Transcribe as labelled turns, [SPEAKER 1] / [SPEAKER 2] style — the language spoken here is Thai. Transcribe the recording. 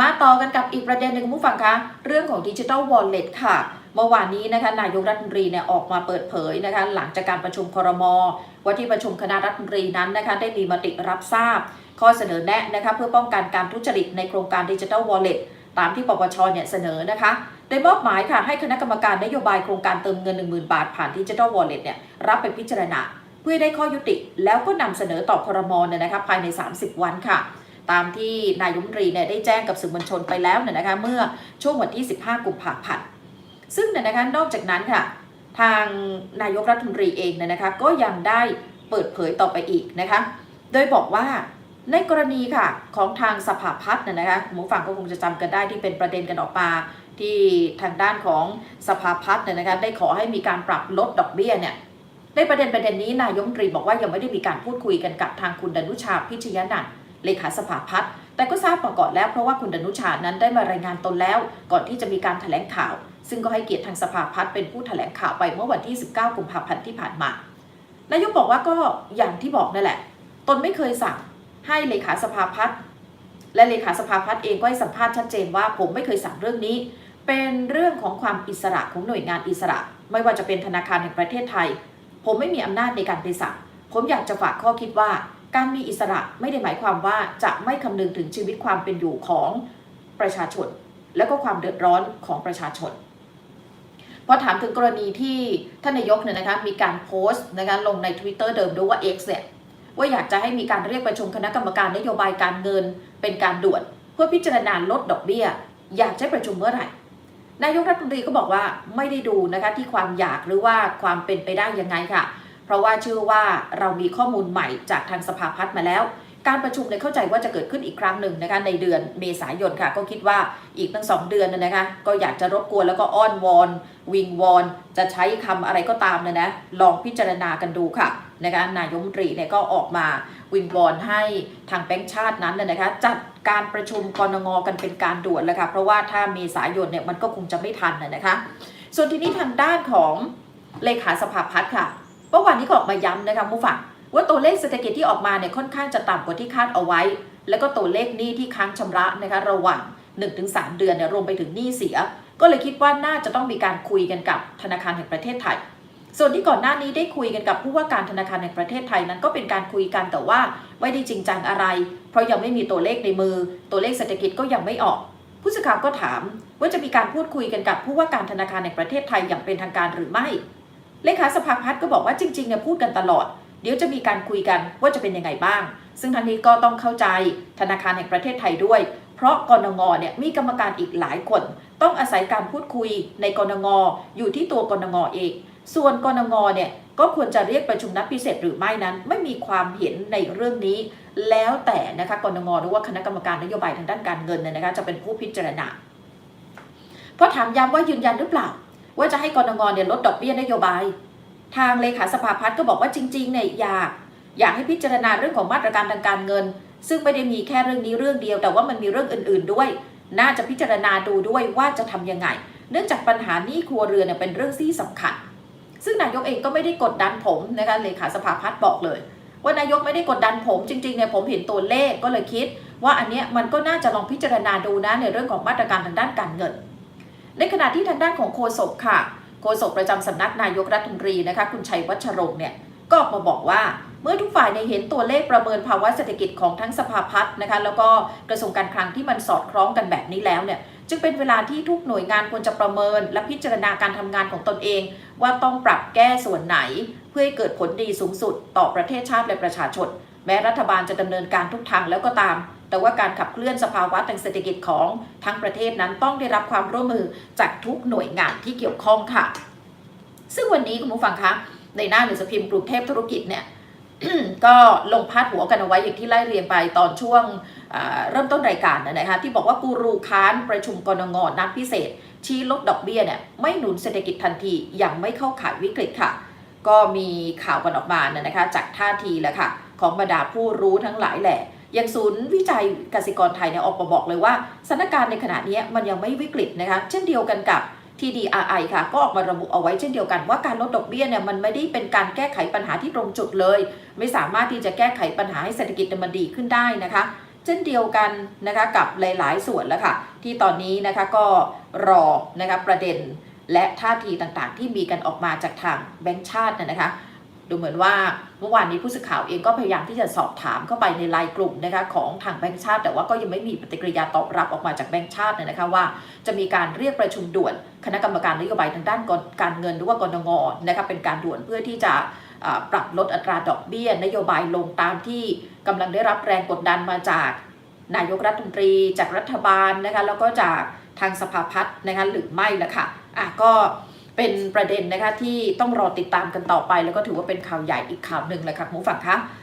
[SPEAKER 1] มาต่อกันกับอีกประเด็นหนึ่งคุณผู้ฟังคะเรื่องของดิจิ t a ลวอลเล็ตค่ะเมื่อวานนี้นะคะนายกรัฐมนตรีเนี่ยออกมาเปิดเผยนะคะหลังจากการประชุมครมว่าที่ประชุมคณะรัฐมนตรีนั้นนะคะได้มีมติรับทราบ ข้อเสนอแนะนะคะเพื่อป้องกันการทุจริตในโครงการดิจิ t a ลวอลเล็ตตามที่ปปชเนี่ยเสนอนะคะโดยมอบหมายค่ะให้คณะกรรมการนโยบายโครงการเติมเงิน 10,000 บาทผ่านดิจิ t a ลวอลเล็ตเนี่ยรับไปพิจารณา เพื่อได้ข้อยุติแล้วก็นำเสนอต่อครมเนี่ยนะคะภายใน 30 วันค่ะ ตามที่นายกรัฐมนตรีเนี่ยได้แจ้งกับสื่อมวลชนไปแล้วเนี่ยนะคะเมื่อช่วงวันที่ 15 กุมภาพันธ์ซึ่งเนี่ยนะคะนอกจากนั้นค่ะ ทางนายกรัฐมนตรีเองเนี่ยนะคะก็ยังได้เปิดเผยต่อไปอีกนะคะโดยบอกว่าในกรณีค่ะของทางสภาพัฒน์เนี่ยนะคะหมูฝั่งก็คงจะจำกันได้ที่เป็นประเด็นกันออกมาที่ทางด้านของสภาพัฒน์เนี่ยนะคะได้ขอให้มีการปรับลดดอกเบี้ยเนี่ยในประเด็นประเด็นนี้นายกรัฐมนตรีบอกว่ายังไม่ได้มีการพูดคุยกันกับทางคุณดนุชาพิชยนันท์ เลขาสภาพัฒน์แต่ก็ทราบมาก่อนแล้วเพราะว่าคุณดนุชานั้นได้มารายงานตนแล้ว ก่อนที่จะมีการแถลงข่าว ซึ่งก็ให้เกียรติทางสภาพัฒน์เป็นผู้แถลงข่าวไปเมื่อวันที่ 19 กุมภาพันธ์ที่ผ่านมานายกบอกว่าก็อย่างที่บอกนั่นแหละ ตนไม่เคยสั่งให้เลขาสภาพัฒน์และเลขาสภาพัฒน์เองก็ให้สัมภาษณ์ชัดเจนว่าผมไม่เคยสั่งเรื่องนี้ เป็นเรื่องของความอิสระของหน่วยงานอิสระ ไม่ว่าจะเป็นธนาคารแห่งประเทศไทย ผมไม่มีอำนาจในการไปสั่ง ผมอยากจะฝากข้อคิดว่า การมีอิสระไม่ได้หมายความว่าจะไม่คำนึงถึงชีวิตความเป็นอยู่ของประชาชน และก็ความเดือดร้อนของประชาชนพอถามถึงกรณีที่ท่านนายกเนี่ยนะคะมีการโพสต์นะคะลงใน Twitter เดิมด้วยว่า X เนี่ยว่าอยากจะให้มีการเรียกประชุมคณะกรรมการนโยบายการเงินเป็นการด่วน เพื่อพิจารณาลดดอกเบี้ย อยากใช้ประชุมเมื่อไหร่ นายกรัฐมนตรีก็บอกว่าไม่ได้ดูนะคะที่ความอยากหรือว่าความเป็นไปได้ยังไงค่ะ เพราะว่าเชื่อว่าเรามีข้อมูลใหม่จากทางสภาพัฒน์มาแล้ว การประชุมเนี่ยเข้าใจว่าจะเกิดขึ้นอีกครั้งหนึ่งนะคะในเดือนเมษายนค่ะ ก็คิดว่าอีกตั้งสองเดือนนะนะคะก็อยากจะรบกวนแล้วก็อ้อนวอน วิงวอน จะใช้คำอะไรก็ตามเนะนะลองพิจารณากันดูค่ะนะคะนายมนตรีเนี่ยก็ออกมาวิงวอนให้ทางแบงค์ชาตินั้นน่ยนะคะจัดการประชุมกรงงกันเป็นการด่วนแล้วค่ะเพราะว่าถ้าเมษายนเนี่ยมันก็คงจะไม่ทันนะนะคะ ส่วนที่นี้ทางด้านของเลขาสภาพัฒน์ค่ะ เมื่อวานนี้ก็ออกมาย้ำนะคะผู้ฟังว่าตัวเลขเศรษฐกิจที่ออกมาเนี่ยค่อนข้างจะต่ำกว่าที่คาดเอาไว้ แล้วก็ตัวเลขหนี้ที่ค้างชำระนะคะระหว่าง 1-3 เดือนเนี่ยรวมไปถึงหนี้เสีย ก็เลยคิดว่าน่าจะต้องมีการคุยกันกับธนาคารแห่งประเทศไทย ส่วนที่ก่อนหน้านี้ได้คุยกันกับผู้ว่าการธนาคารแห่งประเทศไทยนั้นก็เป็นการคุยกันแต่ว่าไม่ได้จริงจังอะไร เพราะยังไม่มีตัวเลขในมือ ตัวเลขเศรษฐกิจก็ยังไม่ออก ผู้สื่อข่าวก็ถามว่าจะมีการพูดคุยกันกับผู้ว่าการธนาคารแห่งประเทศไทยอย่างเป็นทางการหรือไม่ เลขาสภาพัฒน์ก็บอกว่าจริงๆเนี่ยพูดกันตลอด เดี๋ยวจะมีการคุยกันว่าจะเป็นยังไงบ้าง ซึ่งทางนี้ก็ต้องเข้าใจธนาคารแห่งประเทศไทยด้วย เพราะกรงงเนี่ยมีกรรมการอีกหลายคน ต้องอาศัยการพูดคุยในกรงงอยู่ที่ตัวกรงงเองส่วนกรงงเนี่ยก็ควรจะเรียกประชุมนัดพิเศษหรือไม่นั้น ไม่มีความเห็นในเรื่องนี้ แล้วแต่นะคะกรงงหรือว่าคณะกรรมการนโยบายทางด้านการเงินเนี่ยนะคะจะเป็นผู้พิจารณาเพราะถามย้ำว่ายืนยันหรือเปล่า ว่าจะให้กรงงเนี่ยลดดอกเบี้ยนโยบาย ทางเลขาสภาพัฒน์ก็บอกว่าจริงๆเนี่ยอยากอยากให้พิจารณาเรื่องของมาตรการทางการเงิน ซึ่งไม่ได้มีแค่เรื่องนี้เรื่องเดียว แต่ว่ามันมีเรื่องอื่น ๆด้วย น่าจะพิจารณาดูด้วยว่าจะทำยังไง เนื่องจากปัญหานี้ครัวเรือนเนี่ยเป็นเรื่องที่สำคัญ ซึ่งนายกเองก็ไม่ได้กดดันผมนะคะเลขาสภาพัฒน์บอกเลย ว่านายกไม่ได้กดดันผมจริงๆเนี่ยผมเห็นตัวเลขก็เลยคิด ว่าอันเนี้ยมันก็น่าจะลองพิจารณาดูนะในเรื่องของมาตรการทางด้านการเงิน ในขณะที่ทางด้านของโฆษกค่ะ โฆษกประจำสำนักนายกรัฐมนตรีนะคะ คุณชัยวัชรงค์เนี่ยก็ออกมาบอกว่าเมื่อทุกฝ่ายในเห็นตัวเลขประเมินภาวะเศรษฐกิจของทั้งสภาพัฒน์นะคะแล้วก็กระทรวงการคลังที่มันสอดคล้องกันแบบนี้แล้วเนี่ยจึงเป็นเวลาที่ทุกหน่วยงานควรจะประเมิน และพิจารณาการทำงานของตนเอง ว่าต้องปรับแก้ส่วนไหน เพื่อให้เกิดผลดีสูงสุด ต่อประเทศชาติและประชาชน แม้รัฐบาลจะดำเนินการทุกทางแล้วก็ตามแต่ว่าการขับเคลื่อนสภาวะทางเศรษฐกิจของทั้งประเทศนั้นต้องได้รับความร่วมมือจากทุกหน่วยงานที่เกี่ยวข้องค่ะ ซึ่งวันนี้คุณผู้ฟังคะในหน้าหนังสือพิมพ์กรุงเทพธุรกิจเนี่ยก็ลงพาดหัวกันเอาไว้อย่างที่ไล่เรียงไปตอนช่วงเริ่มต้นรายการนะนะคะที่บอกว่ากูรูค้านประชุมกรงงนัดพิเศษ ชี้ลดดอกเบี้ยเนี่ยไม่หนุนเศรษฐกิจทันทียังไม่เข้าข่ายวิกฤตค่ะ ก็มีข่าวกันออกมานะนะคะจากท่าทีแหละค่ะ ของบรรดาผู้รู้ทั้งหลายแหละ อย่างศูนย์วิจัยกสิกรไทยเนี่ยออกมาบอกเลยว่าสถานการณ์ในขณะนี้มันยังไม่วิกฤตนะคะเช่นเดียวกันกับ TDRI ค่ะ ก็ออกมาระบุเอาไว้เช่นเดียวกันว่าการลดดอกเบี้ยเนี่ยมันไม่ได้เป็นการแก้ไขปัญหาที่ตรงจุดเลย ไม่สามารถที่จะแก้ไขปัญหาให้เศรษฐกิจมันดีขึ้นได้นะคะ เช่นเดียวกันนะคะกับหลายๆ ส่วนแล้วค่ะ ที่ตอนนี้นะคะก็รอนะคะประเด็นและท่าทีต่างๆ ที่มีกันออกมาจากทางแบงก์ชาตินะคะ ดูเหมือนว่าเมื่อวานนี้ผู้สื่อข่าวเองก็พยายามที่จะสอบถามเข้าไปในไลน์กลุ่มนะคะของทางแบงก์ชาติ แต่ว่าก็ยังไม่มีปฏิกิริยาตอบรับออกมาจากแบงก์ชาตินะคะว่า จะมีการเรียกประชุมด่วนคณะกรรมการนโยบายทางด้านการเงินหรือว่ากรงงนะคะเป็นการด่วนเพื่อที่จะปรับลดอัตราดอกเบี้ย นโยบายลงตามที่กำลังได้รับแรงกดดันมาจาก นายกรัฐมนตรีจากรัฐบาลนะคะแล้วก็จากทางสภาพัฒน์นะคะหรือไม่ละค่ะอะก็ เป็นประเด็นนะคะที่ต้องรอติดตามกันต่อไป แล้วก็ถือว่าเป็นข่าวใหญ่อีกข่าวหนึ่งเลยค่ะคุณผู้ฟังคะ